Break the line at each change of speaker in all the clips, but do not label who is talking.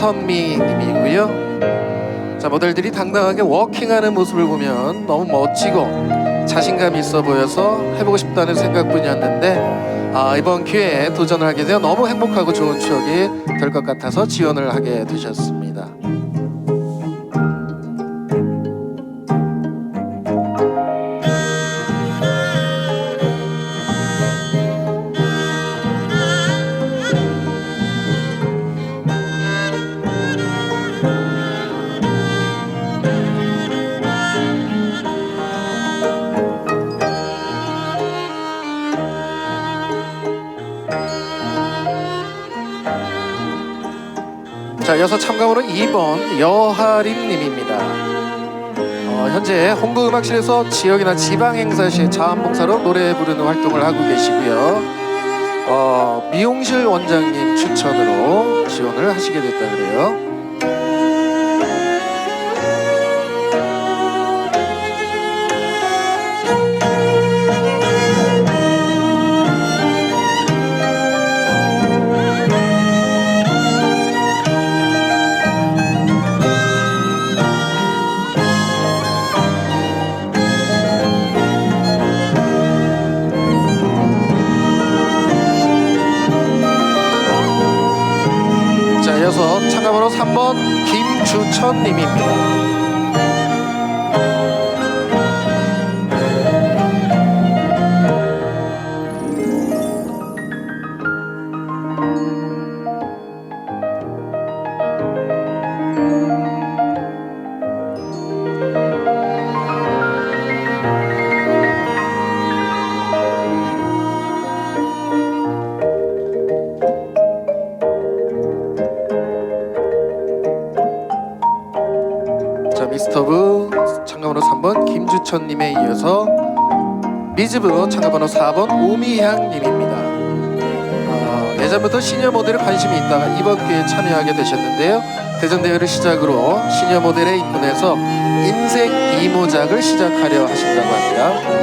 먼저 참가번호 1번입니다. 김선미 님이고요. 자, 모델들이 당당하게 워킹하는 모습을 보면 너무 멋지고 자신감 있어 보여서 해보고 싶다는 생각뿐이었는데 아, 이번 기회에 도전을 하게 되어 너무 행복하고 좋은 추억이 될 것 같아서 지원을 하게 되셨습니다. 이어서 참가번호 2번 여하림 님입니다. 어, 현재 홍보음악실에서 지역이나 지방 행사 시에 자원봉사로 노래 부르는 활동을 하고 계시고요. 어, 미용실 원장님 추천으로 지원을 하시게 됐다 그래요. 3번 김주천 님에 이어서 미즈브 참가번호 4번 오미향 님입니다. 어, 예전부터 시니어 모델에 관심이 있다가 이번 기회에 참여하게 되셨는데요. 대전 대회를 시작으로 시니어 모델에 입문해서 인생 이모작을 시작하려 하신다고 합니다.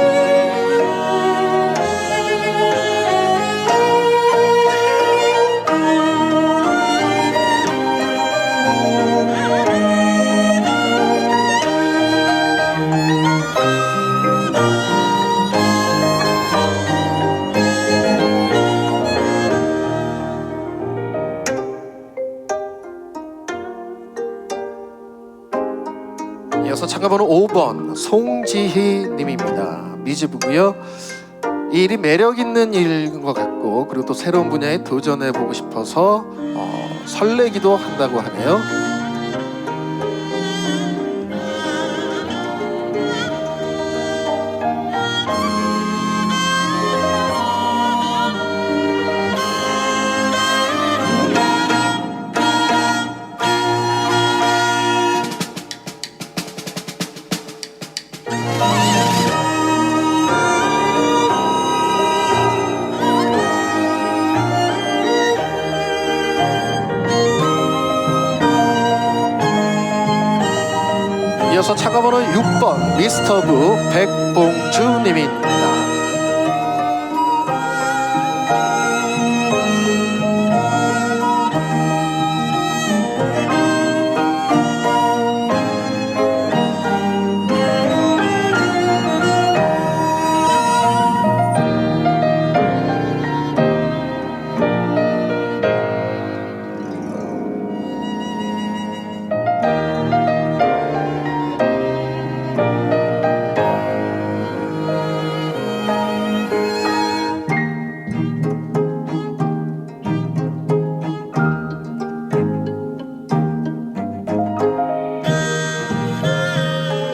이어서 참가번호 5번 송지희 님입니다. 미즈부고요. 이 일이 매력 있는 일인 것 같고 그리고 또 새로운 분야에 도전해 보고 싶어서 어, 설레기도 한다고 하네요. 이어서 참가번호 6번 미스터부 백봉주 님입니다.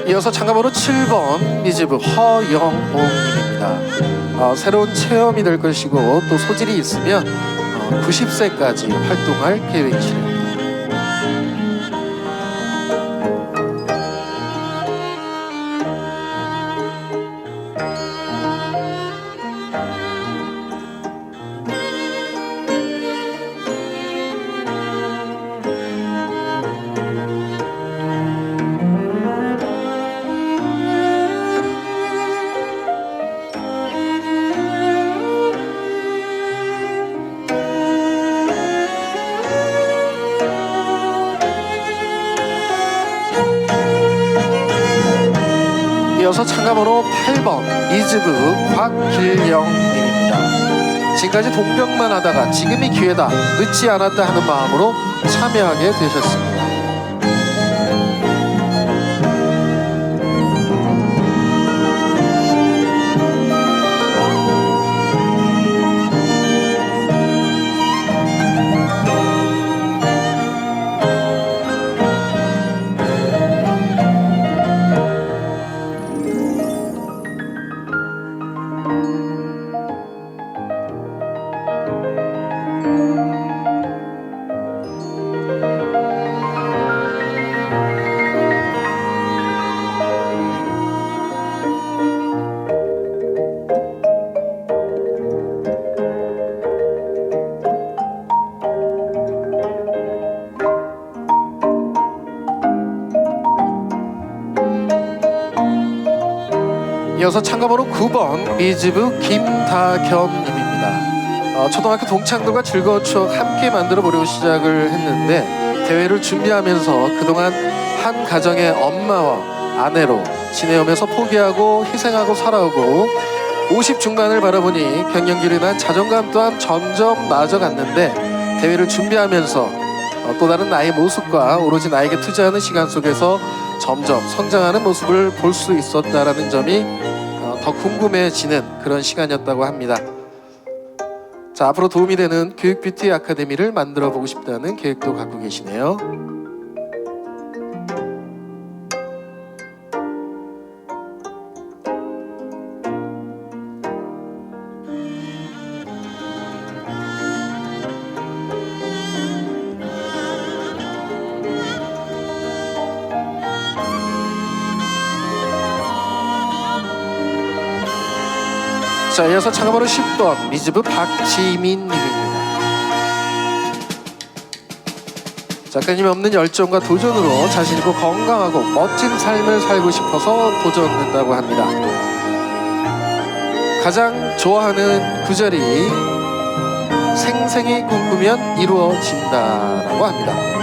이어서 참가번호 7번 미즈부 허영옥님입니다. 어, 새로운 체험이 될 것이고 또 소질이 있으면 어, 90세까지 활동할 계획이시랍니 곽길영님입니다. 지금까지 동병만 하다가 지금이 기회다 늦지 않았다 하는 마음으로 참여하게 되셨습니다. 이어서 참가번호 9번 미즈브 김다겸님입니다. 어, 초등학교 동창들과 즐거운 추억 함께 만들어 보려고 시작을 했는데 대회를 준비하면서 그동안 한 가정의 엄마와 아내로 지내오면서 포기하고 희생하고 살아오고 50 중반을 바라보니 갱년기로 인한 자존감 또한 점점 낮아갔는데 대회를 준비하면서 어, 또 다른 나의 모습과 오로지 나에게 투자하는 시간 속에서 점점 성장하는 모습을 볼 수 있었다라는 점이 어, 더 궁금해지는 그런 시간이었다고 합니다. 자 앞으로 도움이 되는 교육 뷰티 아카데미를 만들어 보고 싶다는 계획도 갖고 계시네요. 자 이어서 참가번호 10번 미즈브 박지민 님입니다. 작가님 없는 열정과 도전으로 자신 있고 건강하고 멋진 삶을 살고 싶어서 도전된다고 합니다. 가장 좋아하는 구절이 생생히 꿈꾸면 이루어진다라고 합니다.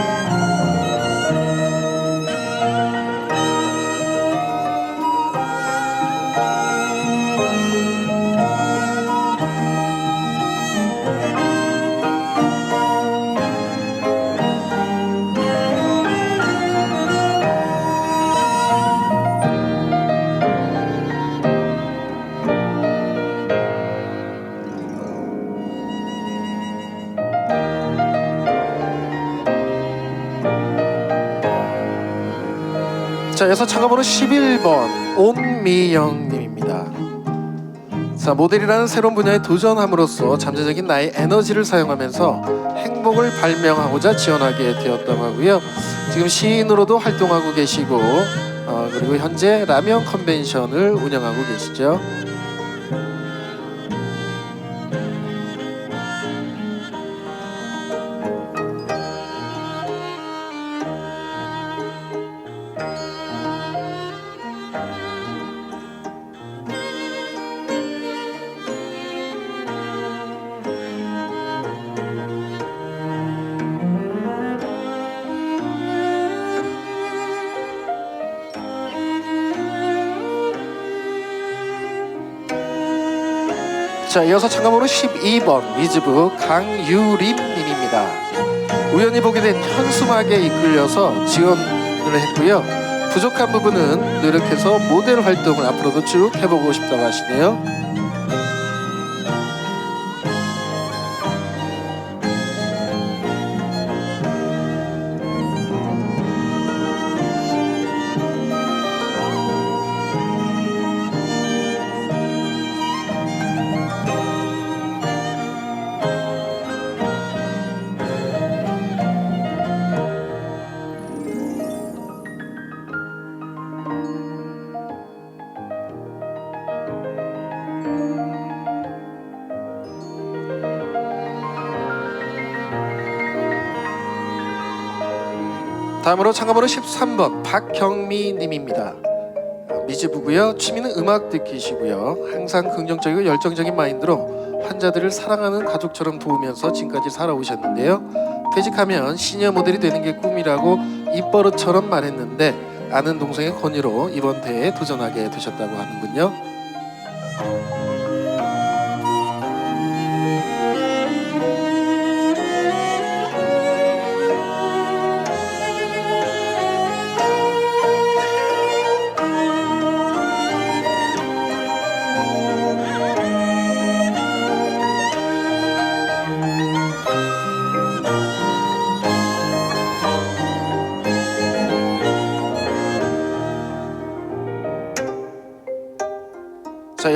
자, 참가번호 11번 온미영님입니다. 자, 모델이라는 새로운 분야에 도전함으로써 잠재적인 나의 에너지를 사용하면서 행복을 발명하고자 지원하게 되었다고 하고요. 지금 시인으로도 활동하고 계시고 어, 그리고 현재 라면 컨벤션을 운영하고 계시죠. 자, 이어서 참가번호 12번 미즈브 강유림 님입니다. 우연히 보게 된 현수막에 이끌려서 지원을 했고요. 부족한 부분은 노력해서 모델 활동을 앞으로도 쭉 해보고 싶다고 하시네요. 다음으로 참가번호 13번 박경미 님입니다. 어, 미즈부고요. 취미는 음악 듣기시고요. 항상 긍정적이고 열정적인 마인드로 환자들을 사랑하는 가족처럼 도우면서 지금까지 살아오셨는데요. 퇴직하면 시니어 모델이 되는 게 꿈이라고 입버릇처럼 말했는데 아는 동생의 권유로 이번 대회에 도전하게 되셨다고 하는군요.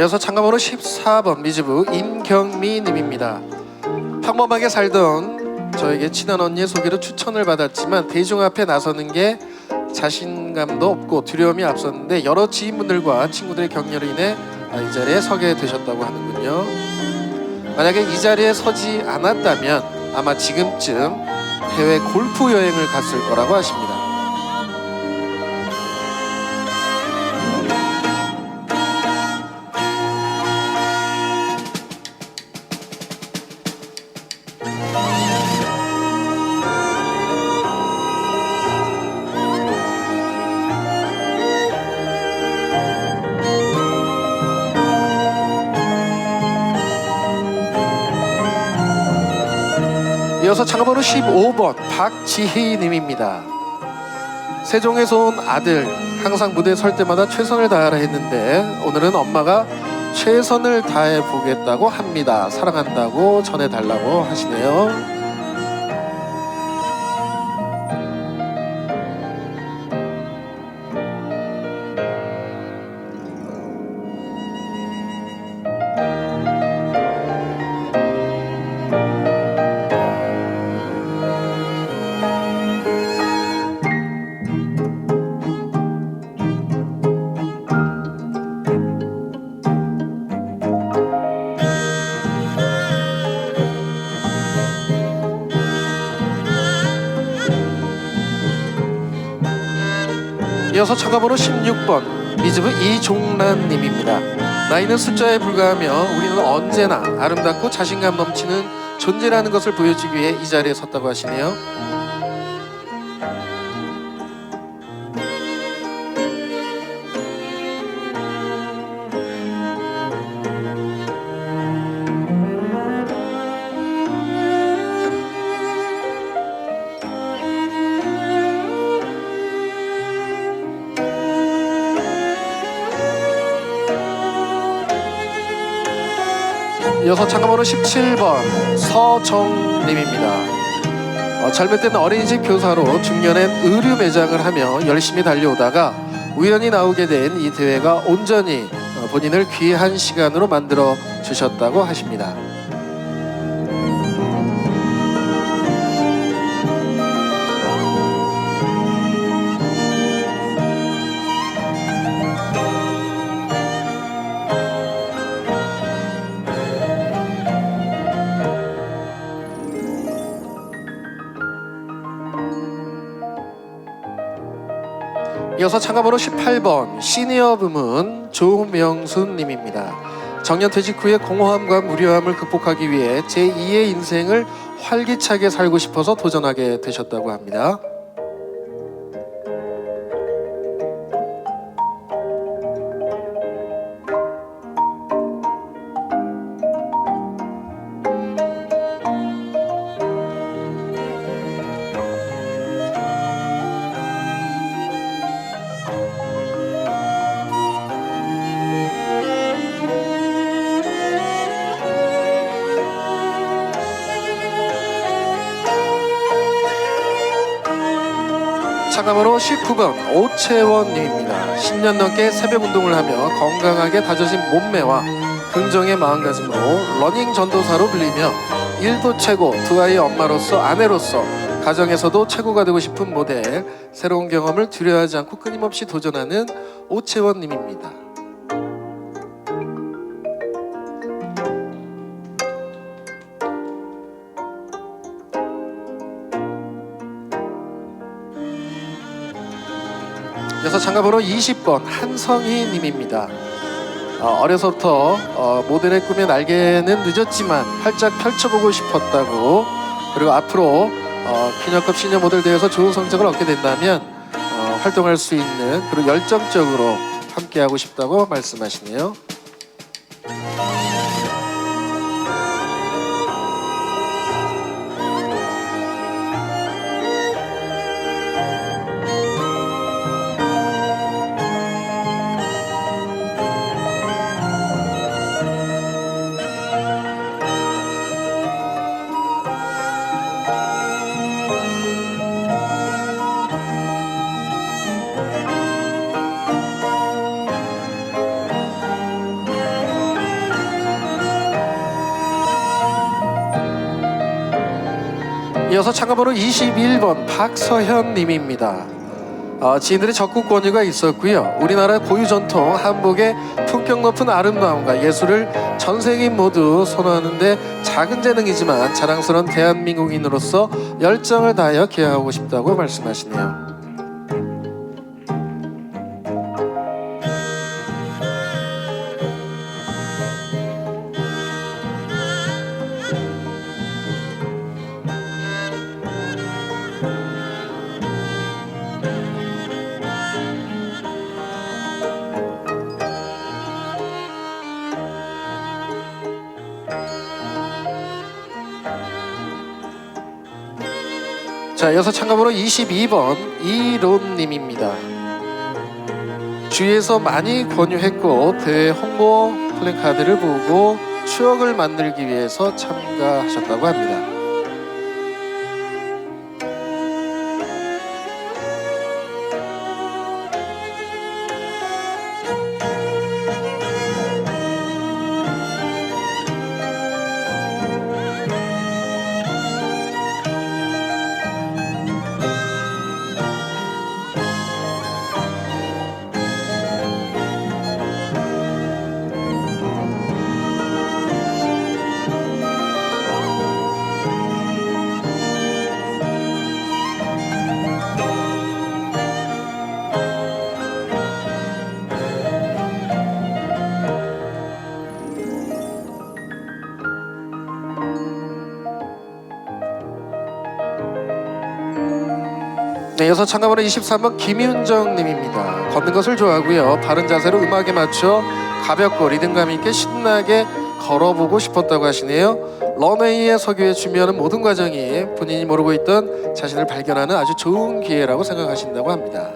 이어서 참가번호 14번 미즈부 임경미 님입니다. 평범하게 살던 저에게 친한 언니의 소개로 추천을 받았지만 대중 앞에 나서는 게 자신감도 없고 두려움이 앞섰는데 여러 지인분들과 친구들의 격려로 인해 아, 이 자리에 서게 되셨다고 하는군요. 만약에 이 자리에 서지 않았다면 아마 지금쯤 해외 골프 여행을 갔을 거라고 하십니다. 이어서 참가번호 15번 박지희 님입니다. 세종에서 온 아들 항상 무대에 설 때마다 최선을 다하라 했는데 오늘은 엄마가 최선을 다해 보겠다고 합니다. 사랑한다고 전해 달라고 하시네요. 번호 16번 미즈브 이종란 님입니다. 나이는 숫자에 불과하며 우리는 언제나 아름답고 자신감 넘치는 존재라는 것을 보여주기 위해 이 자리에 섰다고 하시네요. 이어서 참가번호 17번 서정님입니다. 어, 때는 어린이집 교사로 중년엔 의류 매장을 하며 열심히 달려오다가 우연히 나오게 된 이 대회가 온전히 어, 본인을 귀한 시간으로 만들어 주셨다고 하십니다. 이어서 참가번호 18번 시니어 부문 조명순 님입니다. 정년 퇴직 후에 공허함과 무료함을 극복하기 위해 제2의 인생을 활기차게 살고 싶어서 도전하게 되셨다고 합니다. 참가번호 19번 오채원님입니다. 10년 넘게 새벽 운동을 하며 건강하게 다져진 몸매와 긍정의 마음가짐으로 러닝 전도사로 불리며 일도 최고, 두 아이의 엄마로서 아내로서 가정에서도 최고가 되고 싶은 모델 새로운 경험을 두려워하지 않고 끊임없이 도전하는 오채원님입니다. 참가번호 20번 한성희 님입니다. 어, 어려서부터 어, 모델의 꿈에 날개는 늦었지만 활짝 펼쳐보고 싶었다고 그리고 앞으로 어, 키녀급 시니어 모델 대회에서 좋은 성적을 얻게 된다면 어, 활동할 수 있는 그리고 열정적으로 함께하고 싶다고 말씀하시네요. 참가번호 21번 박서현 님입니다. 어, 지인들의 적극 권유가 있었고요. 우리나라 고유 전통 한복의 품격 높은 아름다움과 예술을 전 세계인 모두 선호하는데 작은 재능이지만 자랑스러운 대한민국인으로서 열정을 다하여 기여하고 싶다고 말씀하시네요. 자, 이어서 참가번호 22번 이론님입니다. 주위에서 많이 권유했고 대회 홍보 플래카드를 보고 추억을 만들기 위해서 참가하셨다고 합니다. 네, 이어서 참가번호 23번 김윤정 님입니다. 걷는 것을 좋아하고요. 바른 자세로 음악에 맞춰 가볍고 리듬감 있게 신나게 걸어보고 싶었다고 하시네요. 런웨이에 서기 위해 준비하는 모든 과정이 본인이 모르고 있던 자신을 발견하는 아주 좋은 기회라고 생각하신다고 합니다.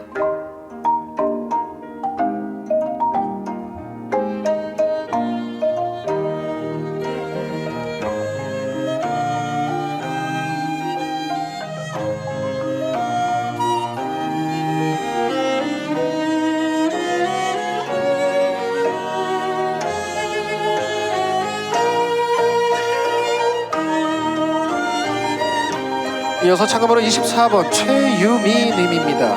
이어서 참가번호 24번 최유미 님입니다.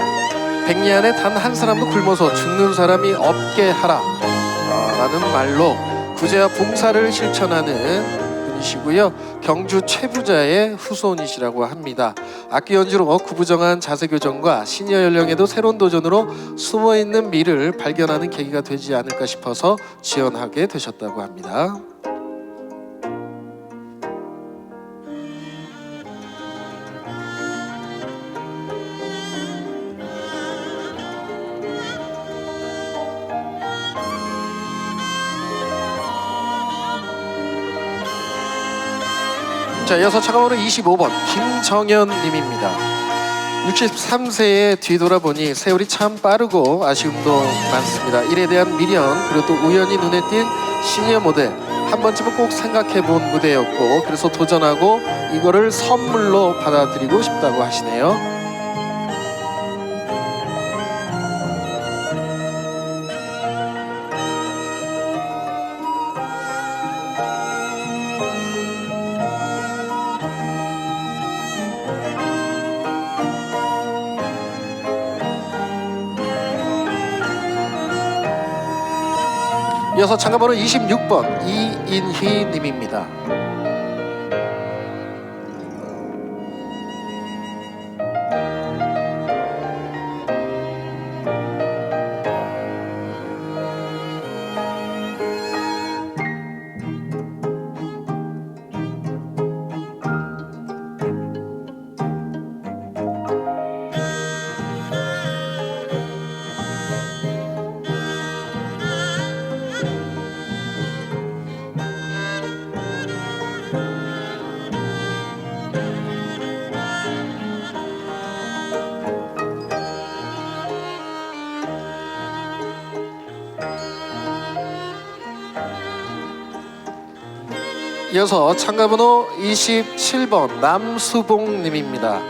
백년에 단 한 사람도 굶어서 죽는 사람이 없게 하라 아, 라는 말로 구제와 봉사를 실천하는 분이시고요. 경주 최부자의 후손이시라고 합니다. 악기 연주로 구부정한 자세 교정과 시니어 연령에도 새로운 도전으로 숨어있는 미를 발견하는 계기가 되지 않을까 싶어서 지원하게 되셨다고 합니다. 자, 이어서 차가번호 25번 김정현 님입니다. 63세에 뒤돌아보니 세월이 참 빠르고 아쉬움도 많습니다. 일에 대한 미련 그리고 또 우연히 눈에 띈 시니어 모델 한 번쯤은 꼭 생각해 본 무대였고 그래서 도전하고 이거를 선물로 받아들이고 싶다고 하시네요. 이어서 참가번호 26번 이인희 님입니다. 이어서 참가번호 27번 남수봉님입니다.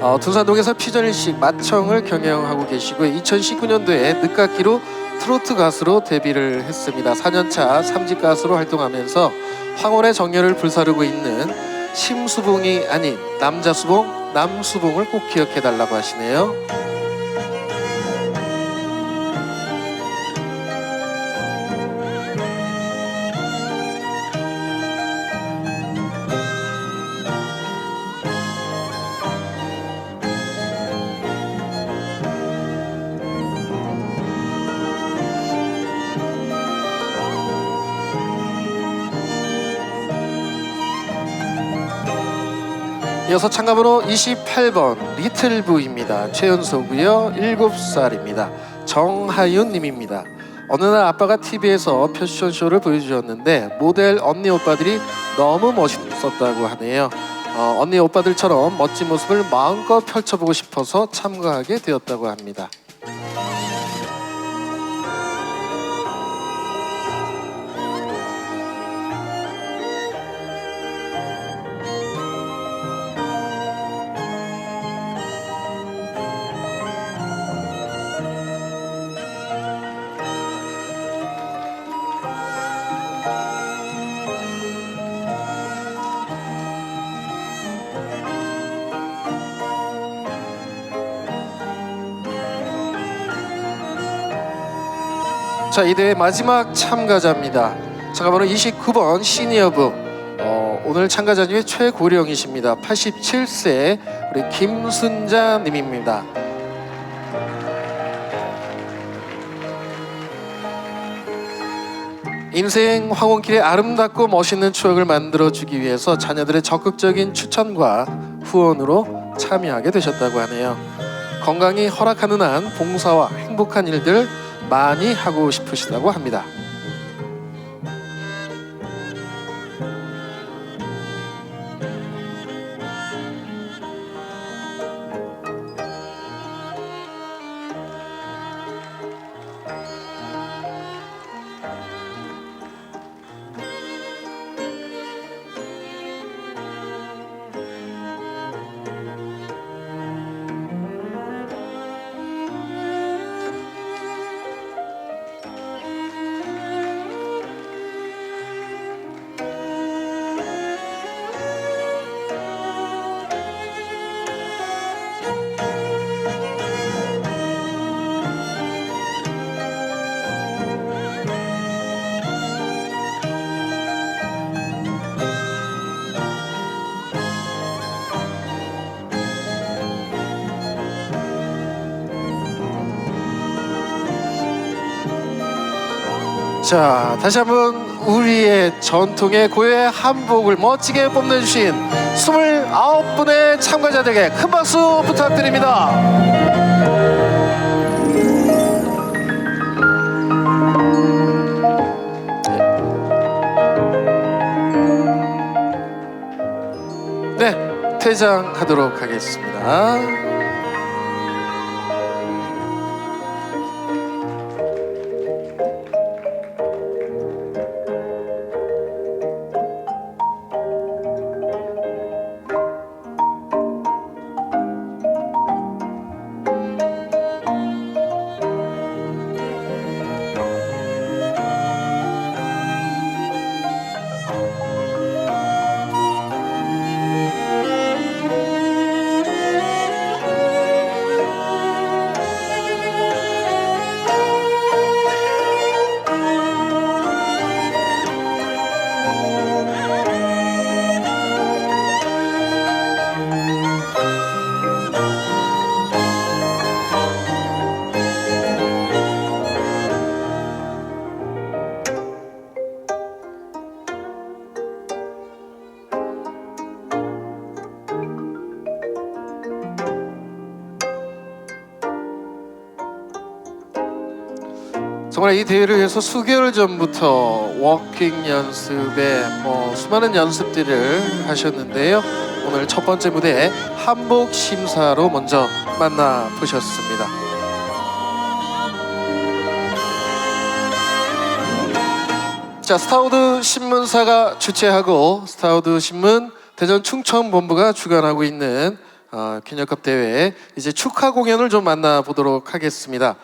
어, 둔산동에서 피전일식 마청을 경영하고 계시고 2019년도에 늦깎이로 트로트 가수로 데뷔를 했습니다. 4년차 삼집 가수로 활동하면서 황혼의 정열을 불사르고 있는 심수봉이 아닌 남자수봉 남수봉을 꼭 기억해 달라고 하시네요. 이어서 참가번호 28번 리틀부입니다. 최연소고요. 7살입니다. 정하윤 님입니다. 어느 날 아빠가 TV에서 패션쇼를 보여주셨는데 모델 언니 오빠들이 너무 멋있었다고 하네요. 어, 언니 오빠들처럼 멋진 모습을 마음껏 펼쳐보고 싶어서 참가하게 되었다고 합니다. 자, 이 대회 마지막 참가자입니다. 참가번호 29번 시니어부. 어, 오늘 참가자 중에 최고령이십니다. 87세 우리 김순자 님입니다. 인생 황혼길에 아름답고 멋있는 추억을 만들어주기 위해서 자녀들의 적극적인 추천과 후원으로 참여하게 되셨다고 하네요. 건강이 허락하는 한 봉사와 행복한 일들 많이 하고 싶으시다고 합니다. 자, 다시 한번 우리의 전통의 고유의 한복을 멋지게 뽐내주신 29분의 참가자들에게 큰 박수 부탁드립니다. 네, 퇴장하도록 하겠습니다. 정말 이 대회를 위해서 수개월 전부터 워킹 연습에 뭐 수많은 연습들을 하셨는데요. 오늘 첫 번째 무대 한복 심사로 먼저 만나 보셨습니다. 자 스타우드 신문사가 주최하고 스타우드 신문 대전 충청 본부가 주관하고 있는 어, 기념컵 대회 이제 축하 공연을 좀 만나보도록 하겠습니다.